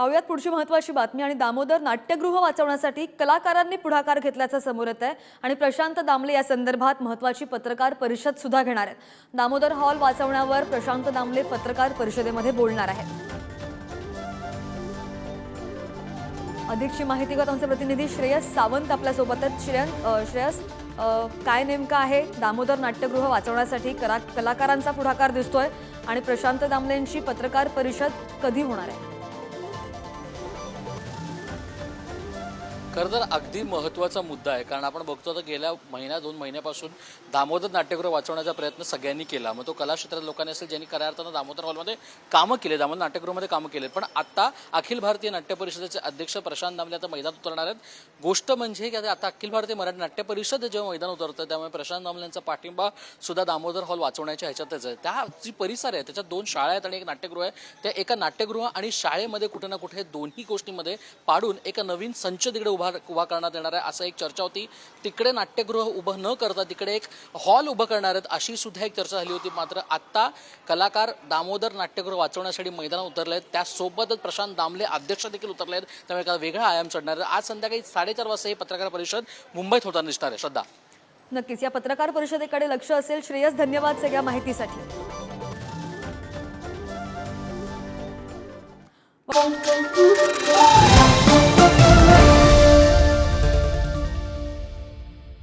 पाहूयात पुढची महत्वाची बातमी. आणि दामोदर नाट्यगृह वाचवण्यासाठी कलाकारांनी पुढाकार घेतल्याचं समोर येत आहे. आणि प्रशांत दामले या संदर्भात महत्वाची पत्रकार परिषद सुद्धा घेणार आहेत. दामोदर हॉल वाचवण्यावर प्रशांत दामले पत्रकार परिषदेमध्ये बोलणार आहेत. अधिकची माहिती घेत आमचे प्रतिनिधी श्रेयस सावंत आपल्यासोबत आहेत श्रेयन श्रेयस काय नेमकं आहे? दामोदर नाट्यगृह वाचवण्यासाठी कला कलाकारांचा पुढाकार दिसतोय. आणि प्रशांत दामलेंची पत्रकार परिषद कधी होणार आहे? खरं तर अगदी महत्त्वाचा मुद्दा आहे. कारण आपण बघतो आता गेल्या महिन्या दोन महिन्यापासून दामोदर नाट्यगृह वाचवण्याचा प्रयत्न सगळ्यांनी केला. मग तो कला क्षेत्रात लोकांनी असेल ज्यांनी खऱ्या अर्थानं दामोदर हॉलमध्ये कामं केले दामोदर नाट्यगृहामध्ये कामं केले. पण आता अखिल भारतीय नाट्य परिषदेचे अध्यक्ष प्रशांत दामले आता मैदानात उतरणार आहेत. गोष्ट म्हणजे की आता अखिल भारतीय मराठी नाट्य परिषद जेव्हा मैदान उतरतं त्यामुळे प्रशांत दामले यांचा पाठिंबा सुद्धा दामोदर हॉल वाचवण्याच्या ह्याच्यातच आहे. त्या जी परिसर आहे त्याच्यात दोन शाळा आहेत आणि एक नाट्यगृह आहे. त्या एका नाट्यगृह आणि शाळेमध्ये कुठे ना कुठे दोन्ही गोष्टींमध्ये पाडून एका नवीन संच तिकडे उभा उभा करण्यात येणार आहे असं एक चर्चा होती. तिकडे नाट्यगृह उभं न करता तिकडे एक हॉल उभं करणार आहेत अशी सुद्धा एक चर्चा झाली होती. मात्र आत्ता कलाकार दामोदर नाट्यगृह वाचवण्यासाठी मैदानात उतरले आहेत. त्यासोबतच प्रशांत दामले अध्यक्ष देखील उतरले आहेत. त्यामुळे एका वेगळा आयाम चढणार आहे. आज संध्याकाळी साडेचार वाजता ही पत्रकार परिषद मुंबईत होताना दिसणार आहे. श्रद्धा. नक्कीच. या पत्रकार परिषदेकडे लक्ष असेल. श्रेयस धन्यवाद सगळ्या माहितीसाठी.